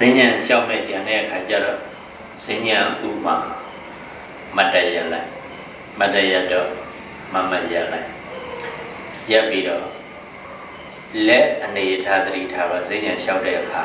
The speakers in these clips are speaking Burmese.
သင်ညာလျှောက်မဲ့ကြံတဲ့အခါကျတော့စဉ္ညာဥမာမတ်တရလိုက်မတ်တရတော့မမတ်ရလိုက်ရပ်ပြီးတော့လက်အနေထားသတိထားပါစဉ္ညာလျှောက်တဲ့အခါ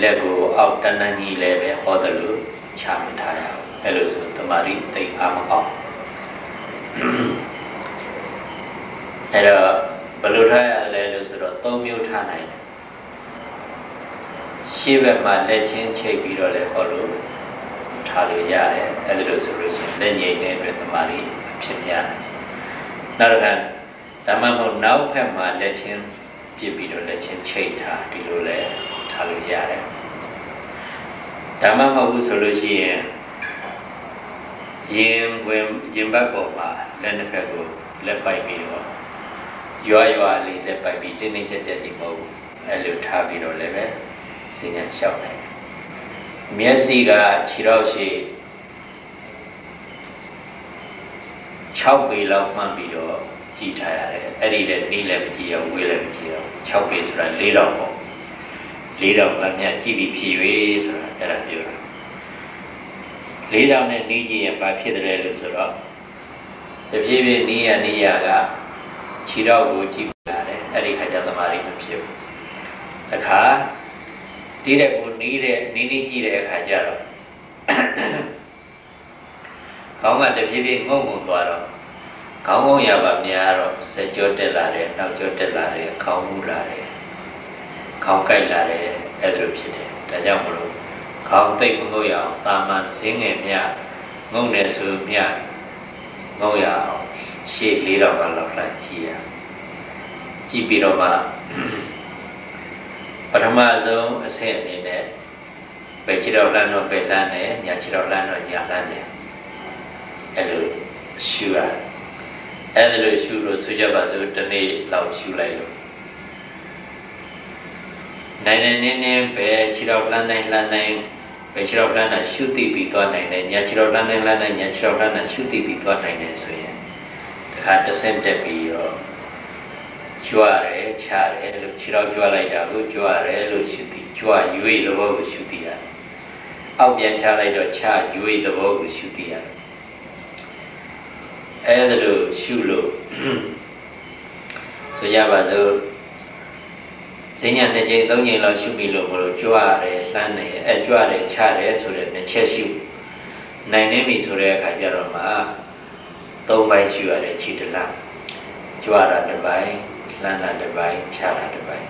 လက်ကိုအောက်တန်းတန်းကြီးလည်းပဲဟောတယ်လို့ချမထားရအောင်အဲ့လိုဆိုတမာရီတိတ်အားမကောင်းအဲ့တော့ဘယ်လိုထားရလဲလို့ဆိုတော့၃မျိုးထားနိုင်တယ် ရှေ့ဘက်မှာလက်ချင်းချိတ်ပြီးတော့လည်းဟောလို့ထားလို့ရတယ်အဲ့ဒါလို့ဆိုလို့ရှိရင်လက်ငိမ့်တဲ့အတွက်တမာရီဖြစ်များတယ်နောက်တစ်ခါဓမ္မမဟုတ်နောက်ဘက်မှာလက်ချင်းပြစ်ပြီးတော့လက်ချင်းချိတ်ထားဒီလိုလည်းထားလို့ရတယ်ဓမ္မမဟုတ်ဘူးဆိုလို့ရှိရင်ရင်ဝင်ရင်ဘက်ပေါ်မှာလက်နှစ်ဖက်ကိုလက်ပိုက်ပြီးတော့ရွာရွာလေးလက်ပိုက်ပြီးတင်းတင်းကြပ်ကြပ်ဒီမဟုတ်ဘူးအဲ့လိုထားပြီးတော့လည်းပဲ စဉ္ညာလျှောက်နိုင်တယ်မျက်စိကခြေတော့ရှိ6ပေလောက်မှန်းပြီးတော့ကြည့်ထားရတယ်အဲ့ဒီတဲ့နီးလည်းမကြည့်ရဝေးလည်းမကြည့်ရ6ပေဆိုတာ၄တော့ပေါ့၄တော့ကမြတ်ကြည့်ပြီးဖြည့်၍ဆိုတာအဲ့ဒါပြောတာ၄တော့နဲ့နီးကြည့်ရင်ဘာဖြစ်တယ်လို့ဆိုတော့တဖြည်းဖြည်းနီးရနီးရကခြေတော့ကိုကြည့်လာတယ်အဲ့ဒီခါကျသမာဓိမဖြစ်ဘူးတခါ တီးတဲ့ကိုနီးတဲ့နီးနီးကြည့်တဲ့အခါကျတော့ခေါင်းကတဖြည်းဖြည်းငုံငုံသွားတော့ခေါင်းငုံရပါများတော့စက်ကြောတက်လာတယ်နောက်ကြောတက်လာတယ်ခေါင်းမူလာတယ်ခေါင်းကိုက်လာတယ်အဲ့ဒါလိုဖြစ်တယ်ဒါကြောင့်မလို့ခေါင်းသိပ်မငုံရအောင်တာမန်ဈင်းငယ်မြငုံနေဆိုမြငုံရအောင်ရှေ့လေးတော့ကလောက်လိုက်ကြည့်ရကြည့်ပြီးတော့မှ ပထမဆုံးအဆင့်အနေနဲ့ပဲခြေတော်လမ်းတော့ပဲလမ်းတယ်ညာခြေတော်လမ်းတော့ညာလမ်းတယ်အဲ့လိုရှူရအဲ့ဒါလိုရှူလို့ဆိုကြပါစို့တစ်နေ့လောက်ရှူလိုက်လို့နိုင်နေနေနေပဲခြေတော်လမ်းတိုင်းလမ်းတိုင်းပဲခြေတော်လမ်းတာရှုသိပြီးသွားနိုင်တယ်ညာခြေတော်လမ်းတိုင်းလမ်းတိုင်းညာခြေတော်လမ်းတာရှုသိပြီးသွားနိုင်တယ်ဆိုရင်တခါတစ်ဆင့်တက်ပြီးတော့ ကြွရတယ်ချရတယ်လို့ခြေတော်ကြွလိုက်တာကိုကြွရတယ်လို့ရှုသိကြွရွေးသဘောကိုရှုသိရတယ်အောက်ပြန်ချလိုက်တော့ချရွေးသဘောကိုရှုသိရတယ်အဲ့ဒါလို့ရှုလို့ဆိုကြပါစို့ဈဉ္ညာတစ်ချိန်သုံးချိန်လောက်ရှုပြီးလို့မလို့ကြွရတယ်လှမ်းတယ်အဲကြွတယ်ချတယ်ဆိုတဲ့တစ်ချက်ရှုနိုင်နေပြီဆိုတဲ့အခါကျတော့မှသုံးပိုင်းရှုရတယ်ခြေတလားကြွတာတစ်ပိုင်း လှမ်းတာတစ်ပိုင်းချတာတစ်ပိုင်း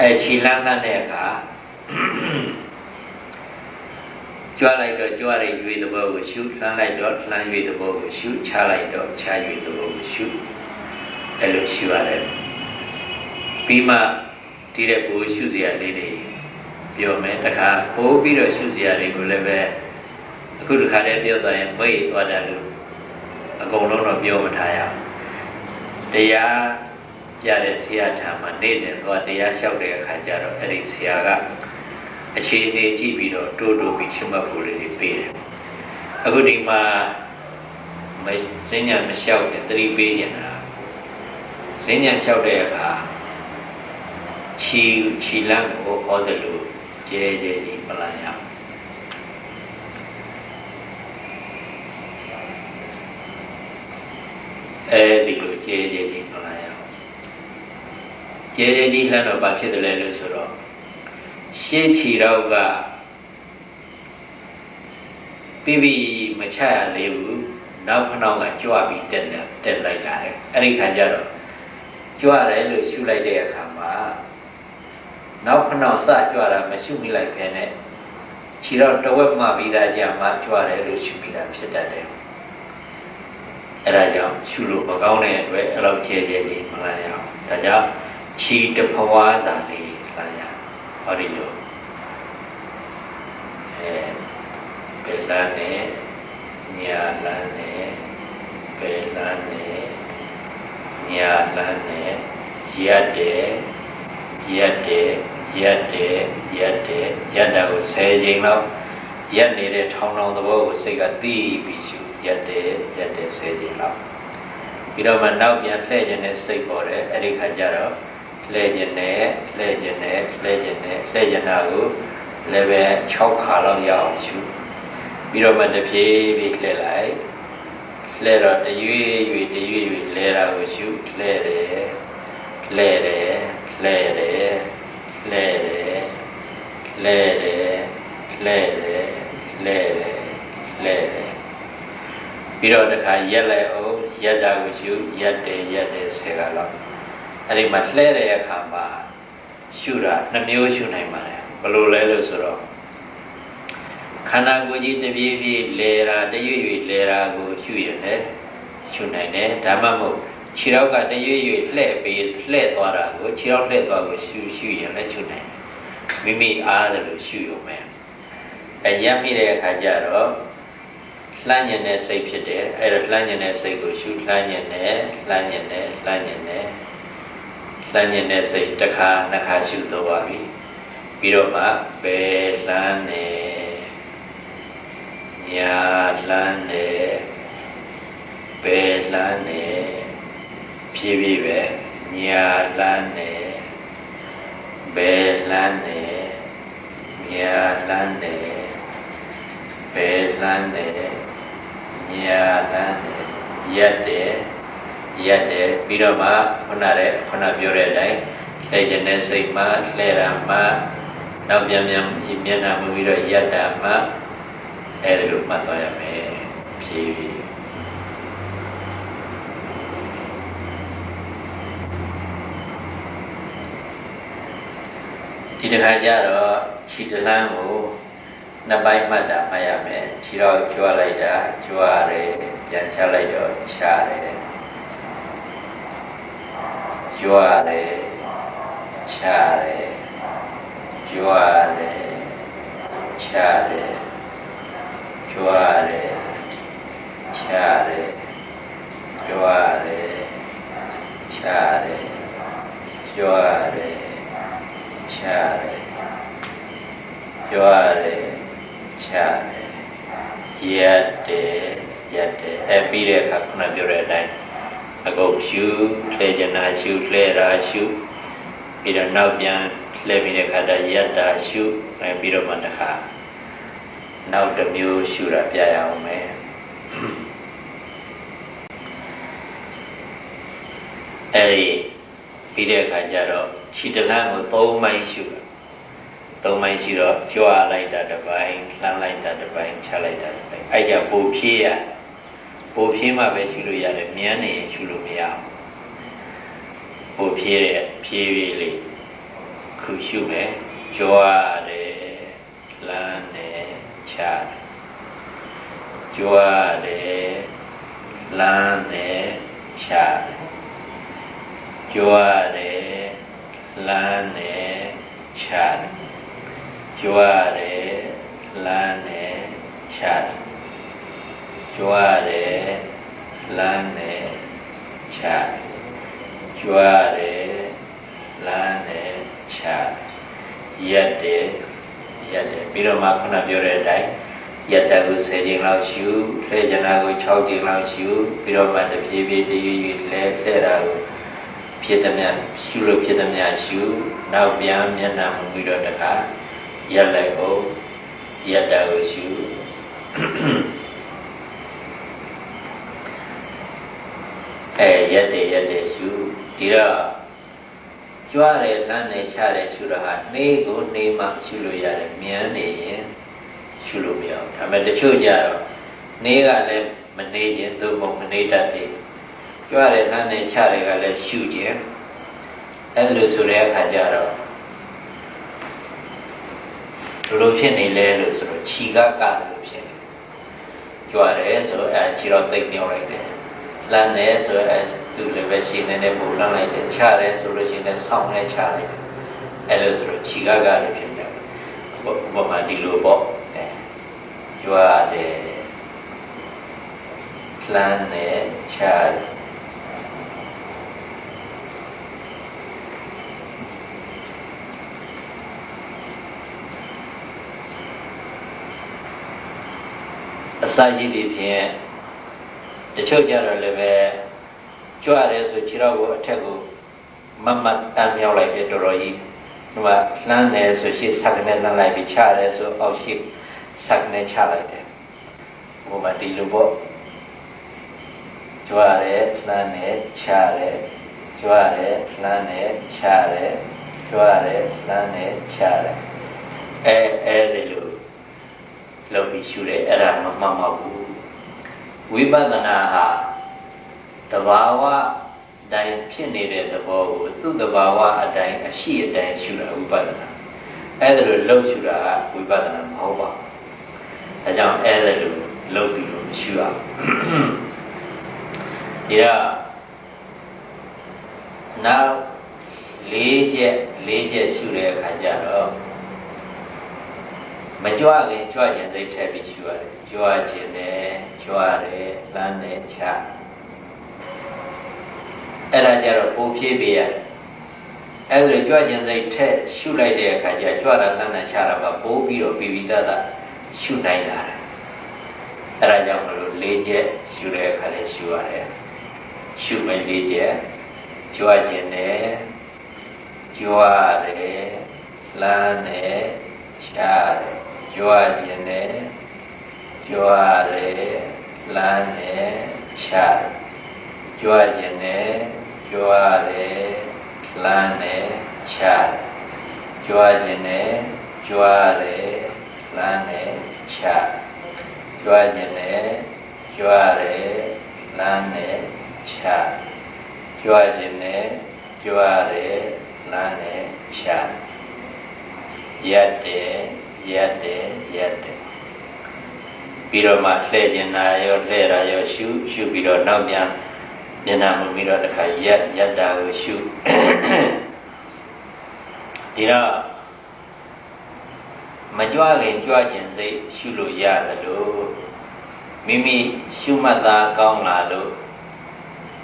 အဲခြေလှမ်းလှမ်းတဲ့အခါကြွလိုက်တော့ကြွရရွေသဘောကိုရှုလှမ်းလိုက်တော့လှမ်းရွေသဘောကိုရှုချလိုက်တော့ချရွေသဘောကိုရှုအဲလိုရှုရတယ်ပြီးမှဒီတဲ့ကိုရှုစရာလေးတွေပြောမယ်တခါပိုးပြီးတော့ရှုစရာတွေကိုလည်းပဲအခုတခါတည်းပြောသွားရင်မိတ်သွားတယ်လို့အကုန်လုံးတော့ပြောမထားရဘူးတရား ပြတဲ့ဆရာထာမှာနေ့စဉ်သွားတရားလျှောက်တဲ့အခါကျတော့အဲ့ဒီဆရာကအခြေအနေကြည့်ပြီးတော့တိုးတိုးပြီးရှုမှတ်ဖို့လေးတွေပေးတယ်အခုဒီမှာမစဉ္ညာမလျှောက်တဲ့သတိပေးနေတာစဉ္ညာလျှောက်တဲ့အခါခြီခြီလန်းကိုဟောတယ်လို့ကျဲကျဲကြီးပလာရအောင်အဲဒီလိုကျဲကျဲကြီးပလာရအောင် ကျဲကျဲကြီးလှမ်းတော့ဘာဖြစ်တယ်လဲလို့ဆိုတော့ရှေ့ခြီတော့ကပြီးပြီးမချရသေးဘူးနောက်ခဏကကြွပြီးတက်လာတက်လိုက်လာတယ်အဲ့ဒီခါကျတော့ကြွရတယ်လို့ရှုလိုက်တဲ့အခါမှာနောက်ခဏစကြွတာမရှုမိလိုက်ခဲနဲ့ခြေတော့တဝက်မှပြီးသားကြမှာကြွတယ်လို့ရှုမိတာဖြစ်တတ်တယ်အဲ့ဒါကြောင့်ရှုလို့မကောင်းတဲ့အတွက်အဲ့လောက်ကျဲကျဲကြီးမလာရအောင်ဒါကြောင့် ခြေတဖွာစာလေးလာရဟောဒီလိုအဲဘယ်လာနဲ့ညာလာနဲ့ဘယ်လာနဲ့ညာလာနဲ့ရက်တယ်ရက်တယ်ရက်တယ်ရက်တယ်ရက်တာကို10ချိန်လောက်ရက်နေတဲ့ထောင်းထောင်းသဘောကိုစိတ်ကသိပြီးရှုရက်တယ်ရက်တယ်10ချိန်လောက်ပြီးတော့မှနောက်ပြန်လှည့်ခြင်းနဲ့စိတ်ပေါ်တယ်အဲ့ဒီခါကျတော့ လဲကျင်တယ်လဲကျင်တယ်လဲကျင်တယ်လဲကျင်တာကိုလည်းပဲ6ခါလောက်ရအောင်ယူပြီးတော့မှတစ်ပြေးပြေးလှည့်လိုက်လှည့်တော့တရွေ့ရွေ့တရွေ့ရွေ့လဲတာကိုယူလှည့်တယ်လဲတယ်လဲတယ်လဲတယ်လဲတယ်လဲတယ်လဲတယ်လဲတယ်ပြီးတော့တစ်ခါရက်လိုက်အောင်ရက်တာကိုယူရက်တယ်ရက်တယ်10ခါလောက် အဲ့ဒီမှာလှည့်တဲ့အခါမှာရှုတာနှမျိုးရှုနိုင်ပါတယ်ဘယ်လိုလဲလို့ဆိုတော့ခန္ဓာကိုယ်ကြီးတပြေးပြေးလဲတာတရွေ့ရွေ့လဲတာကိုရှုရတယ်ရှုနိုင်တယ်ဒါမှမဟုတ်ခြေထောက်ကတရွေ့ရွေ့လှည့်ပြီးလှည့်သွားတာကိုခြေထောက်လှည့်သွားကိုရှုရှုရင်လည်းရှုနိုင်တယ်မိမိအားတယ်လို့ရှုရုံပဲအရက်မိတဲ့အခါကျတော့လှမ်းညင်တဲ့စိတ်ဖြစ်တယ်အဲ့တော့လှမ်းညင်တဲ့စိတ်ကိုရှုလှမ်းညင်တယ်လှမ်းညင်တယ်လှမ်းညင်တယ် လှမ်းညင်တဲ့စိတ်တစ်ခါနှစ်ခါရှုတော့ပါပြီပြီးတော့မှဘယ်လှမ်းနေညာလှမ်းနေဘယ်လှမ်းနေဖြည်းဖြည်းပဲညာလှမ်းနေဘယ်လှမ်းနေညာလှမ်းနေဘယ်လှမ်းနေညာလှမ်းနေရက်တယ် ရက်တယ်ပြီးတော့မှခုနတဲ့ခုနပြောတဲ့အတိုင်းလှည့်ခြင်းတဲ့စိတ်မှလှည့်တာမှနောက်ပြန်ပြန်မျက်နှာမူပြီးတော့ရက်တာမှအဲ့ဒါလိုမှတ်သွားရမယ်ဖြည်းဖြည်းဒီတစ်ခါကျတော့ခြေတလန်းကိုနှစ်ပိုင်းမှတ်တာမှတ်ရမယ်ခြေတော့ကြွားလိုက်တာကြွားရတယ်ပြန်ချလိုက်တော့ချရတယ် ကြွားရတယ်ချရတယ်ကြွားရတယ်ချရတယ်ကြွားရတယ်ချရတယ်ကြွားရတယ်ချရတယ်ကြွားရတယ်ချရတယ်ကြွားရတယ်ချရတယ်ရက်တယ်ရက်တယ်အဲပြီးတဲ့အခါခုနပြောတဲ့အတိုင်း အကုန်ရှုလှည့်ကျင်တာရှုလှည့်တာရှုပြီးတော့နောက်ပြန်လှည့်ပြီးတဲ့အခါကျရက်တာရှုအဲပြီးတော့မှတစ်ခါနောက်တစ်မျိုးရှုတာပြရအောင်မယ်အဲဒီပြီးတဲ့အခါကျတော့ခြေတလန်းကို၃မိုင်းရှုတာ၃မိုင်းရှိတော့ကြွားလိုက်တာတစ်ပိုင်းလှမ်းလိုက်တာတစ်ပိုင်းချလိုက်တာတစ်ပိုင်းအဲ့ကြပူဖြေးရ ပူဖြေးမှပဲရှုလို့ရတယ်မြန်းနေရင်ရှုလို့မရအောင်ပူဖြေးတဲ့ဖြေးလေးလေးခုရှုမယ်ကြွားတယ်လှမ်းတယ်ချတယ်ကြွားတယ်လှမ်းတယ်ချတယ်ကြွားတယ်လမ်းနဲ့ချတယ်ကြွားတယ်လမ်းနဲ့ချတယ် ကြွားတယ်လမ်းနဲ့ချတယ်ကြွားတယ်လမ်းနဲ့ချတယ်ရက်တယ်ရက်တယ်ပြီးတော့မှခုနပြောတဲ့အတိုင်းရက်တယ်ကို10ချိန်လောက်ရှုလှည့်ကျင်တာကို6ချိန်လောက်ရှုပြီးတော့မှတဖြည်းဖြည်းတည်ရွေ့လှည့်လှည့်တာကိုဖြစ်သည်များရှုလို့ဖြစ်သည်များရှုနောက်ပြန်မျက်နှာမူပြီးတော့တခါရက်လိုက်ဖို့ရက်တာကိုရှု အဲရက်တယ်ရက်တယ်ရှုဒီတော့ကြွားတယ်လမ်းတယ်ချတယ်ရှုတော့ဟာနေကိုနေမှရှုလို့ရတယ်မြန်နေရင်ရှုလို့မရဘူးဒါပေမဲ့တချို့ကြတော့နေကလည်းမနေရင်သို့မဟုတ်မနေတတ်သေးဘူးကြွားတယ်လမ်းတယ်ချတယ်ကလည်းရှုခြင်းအဲ့လိုဆိုတဲ့အခါကျတော့ဘယ်လိုဖြစ်နေလဲလို့ဆိုတော့ခြီကကလို့ဖြစ်နေကြွားတယ်ဆိုတော့အဲခြေတော့သိမ့်မြောက်လိုက်တယ် လမ်းတယ်ဆိုတော့အဲသူလည်းပဲခြေနဲ့နဲ့ပို့လမ်းလိုက်တယ်ချတယ်ဆိုလို့ရှိရင်ဆောင်းနဲ့ချလိုက်တယ်အဲ့လိုဆိုတော့ခြီကကလို့ဖြစ်နေဘုမဒီလိုပေါ့အဲကြွားတယ်လမ်းတယ်ချတယ်အစာရှိသည်ဖြင့် တချို့ကြတော့လည်းပဲကြွရတယ်ဆိုခြေတော့ကိုအထက်ကိုမတ်မတ်တမ်းမြောက်လိုက်တယ်တော်တော်ကြီးဒီမှာလှမ်းတယ်ဆိုရှိစက်နဲ့လှမ်းလိုက်ပြီးချတယ်ဆိုအောက်ရှိစက်နဲ့ချလိုက်တယ်ဟိုမှာဒီလိုပေါ့ကြွားတယ်လှမ်းတယ်ချတယ်ကြွားတယ်လှမ်းတယ်ချတယ်ကြွားတယ်လှမ်းတယ်ချတယ်အဲအဲဒီလိုလုပ်ပြီးရှုတယ်အဲ့ဒါမမှန်ပါဘူး ဝိပဿနာဟာတဘာဝတိုင်းဖြစ်နေတဲ့သဘောကိုသူ့တဘာဝအတိုင်းအရှိအတိုင်းရှုတာဝိပဿနာအဲ့ဒါလိုလှုပ်ရှုတာကဝိပဿနာမဟုတ်ပါဘူးဒါကြောင့်အဲ့ဒါလိုလှုပ်ပြီးလို့ရှုရအောင်ဒီတော့နောက်လေးချက်လေးချက်ရှုတဲ့အခါကျတော့ မကြွခင်ကြွရင်စိတ်ထည့်ပြီးရှုရတယ်ကြွခြင်းနဲ့ကြွတယ်လမ်းနဲ့ချအဲ့ဒါကြတော့ပုံဖြည့်ပေးရတယ်အဲ့ဒါကြွခြင်းစိတ်ထည့်ရှုလိုက်တဲ့အခါကျကြွတာလမ်းနဲ့ချတာပါပိုးပြီးတော့ပြီးပြီးသားသားရှုနိုင်လာတယ်အဲ့ဒါကြောင့်မလို့လေးချက်ရှုတဲ့အခါလေးရှုရတယ်ရှုမယ်လေးချက်ကြွခြင်းနဲ့ကြွတယ်လမ်းနဲ့ချတယ် ကြွခြင်းနဲ့ကြွတယ်လမ်းနဲ့ချတယ်ကြွခြင်းနဲ့ကြွတယ်လမ်းနဲ့ချတယ်ကြွခြင်းနဲ့ကြွတယ်လမ်းနဲ့ချတယ်ကြွခြင်းနဲ့ကြွတယ်လမ်းနဲ့ချတယ်ကြွခြင်းနဲ့ကြွတယ်လမ်းနဲ့ချတယ်ရက်တယ် ရက်တယ်ရက်တယ်ပြီးတော့မှလှည့်ကျင်တာရောလှည့်တာရောရှုရှုပြီးတော့နောက်ပြန်မျက်နှာမူပြီးတော့တခါရက်ရက်တာကိုရှုဒီတော့မကြွခင်ကြွခြင်းစိတ်ရှုလို့ရတယ်လို့မိမိရှုမှတ်တာကောင်းလာလို့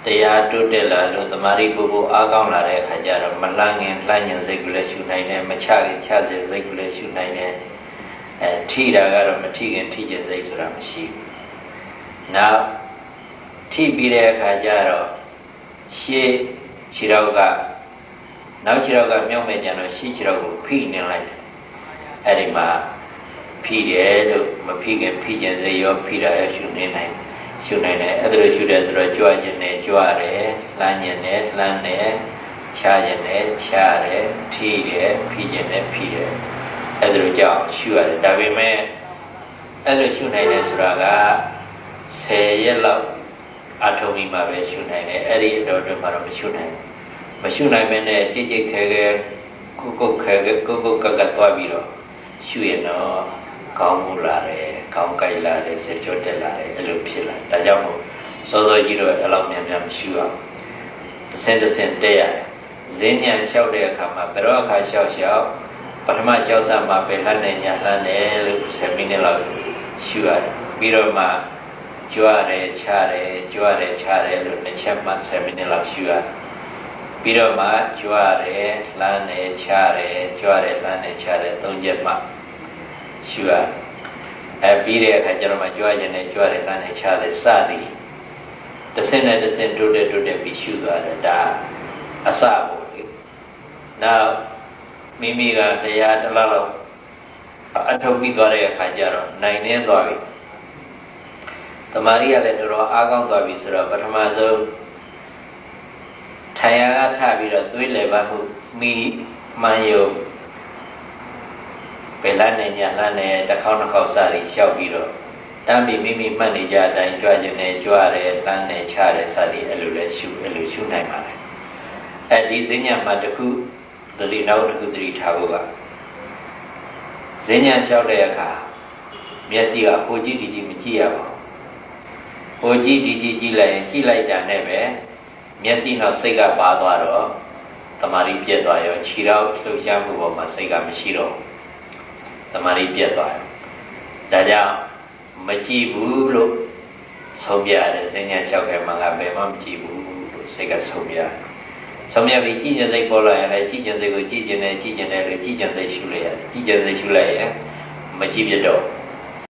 တရားတိုးတက်လာလို့တမာရီပုဂ္ဂိုလ်အားကောင်းလာတဲ့အခါကျတော့မလန်းငင်လှမ်းညင်စိတ်ကိုလည်းရှုနိုင်တယ်မချခင်ချစေစိတ်ကိုလည်းရှုနိုင်တယ်အဲထိတာကတော့မထိခင်ထိခြင်းစိတ်ဆိုတာမရှိဘူး။နောက်ထိပြီးတဲ့အခါကျတော့ရှေ့ခြေထောက်ကနောက်ခြေထောက်ကမြောက်မဲ့ကြတော့ရှေ့ခြေထောက်ကိုဖိနေလိုက်တယ်။အဲဒီမှာဖိတယ်လို့မဖိခင်ဖိခြင်းစိတ်ရောဖိတာရောရှုနေနိုင် ရှုနိုင်တယ်အဲ့ဒါလိုရှုတယ်ဆိုတော့ကြွခြင်းနဲ့ကြွတယ်လှမ်းခြင်းနဲ့လှမ်းတယ်ချခြင်းနဲ့ချတယ်ထိတယ်ဖိခြင်းနဲ့ဖိတယ်အဲ့ဒါလိုကြောင့်ရှုရတယ်ဒါပေမဲ့အဲ့လိုရှုနိုင်တယ်ဆိုတာက10ရက်လောက်အထုံးပြီးမှပဲရှုနိုင်တယ်အဲ့ဒီအတော်အတွင်းမှာတော့မရှုနိုင်ဘူးမရှုနိုင်မနဲ့ကြိတ်ကြိတ်ခဲခဲကုတ်ကုတ်ခဲခဲကုတ်ကုတ်ကကသွားပြီးတော့ရှုရင်တော့ကောင်းမှုလာတယ် ကောင်းကြိုက်လာတယ်စိတ်ကြောတက်လာတယ်အဲ့လိုဖြစ်လာဒါကြောင့်မို့စောစောကြီးတော့အဲ့လောက်များများမရှုအောင်တစ်ဆင့်တစ်ဆင့်တက်ရတယ်ဈဉ္ညာလျှောက်တဲ့အခါမှာဘယ်တော့အခါလျှောက်လျှောက်ပထမလျှောက်စမှာပဲလှမ်းနေညာလှမ်းနေလို့10မိနစ်လောက်ရှုရတယ်ပြီးတော့မှကြွရတယ်ချရတယ်ကြွရတယ်ချရတယ်လို့တစ်ချက်မှ10မိနစ်လောက်ရှုရတယ်ပြီးတော့မှကြွရတယ်လှမ်းနေချရတယ်ကြွရတယ်လှမ်းနေချရတယ်သုံးချက်မှရှုရတယ် အဲပြီးတဲ့အခါကျတော့မှကြွခြင်းနဲ့ကြွတယ်လှမ်းနေချတယ်စသည်တစ်စင်းနဲ့တစ်စင်းတိုးတက်တိုးတက်ပြီးရှုသွားတယ်ဒါအစပေါ့လေနောက်မိမိကတရားတစ်လောက်လောက်အထုတ်ပြီးသွားတဲ့အခါကျတော့နိုင်နေသွားပြီတမာရီကလည်းတော်တော်အားကောင်းသွားပြီဆိုတော့ပထမဆုံးထိုင်ရကထပြီးတော့သွေးလေပတ်မှုမိမှန်ယုံ ပယ်လန်းနေညလှမ်းနေတစ်ခေါက်တစ်ခေါက်စသည်လျှောက်ပြီးတော့တမ်းပြီးမိမိမှတ်နေကြအတိုင်းကြွခြင်းနဲ့ကြွတယ်တန်းနဲ့ချတယ်စသည်အဲ့လိုလဲရှုအဲ့လိုရှုနိုင်ပါလေအဲဒီဈဉ္ညာမှာတစ်ခုသတိနောက်တစ်ခုသတိထားဖို့ကဈဉ္ညာလျှောက်တဲ့အခါမျက်စိကဟိုကြည့်ဒီကြည့်မကြည့်ရပါဘူးဟိုကြည့်ဒီကြည့်ကြည့်လိုက်ရင်ကြည့်လိုက်တာနဲ့ပဲမျက်စိနောက်စိတ်ကပါသွားတော့တမာရီပြက်သွားရောခြေထောက်လှုပ်ရှားမှုပေါ်မှာစိတ်ကမရှိတော့ဘူး တမာရီပြက်သွားတယ်ဒါကြောင့်မကြည့်ဘူးလို့ဆုံးပြရတယ်စဉ္ညာလျှောက်ခဲ့မှာကဘယ်မှမကြည့်ဘူးလို့စိတ်ကဆုံးပြတယ်ဆုံးပြပြီးကြည်ကျင်စိတ်ပေါ်လာရင်လည်းကြည်ကျင်စိတ်ကိုကြည်ကျင်တယ်ကြည်ကျင်တယ်လို့ကြည်ကျင်စိတ်ရှုလိုက်ရတယ်ကြည်ကျင်စိတ်ရှုလိုက်ရင်မကြည့်ပြတော့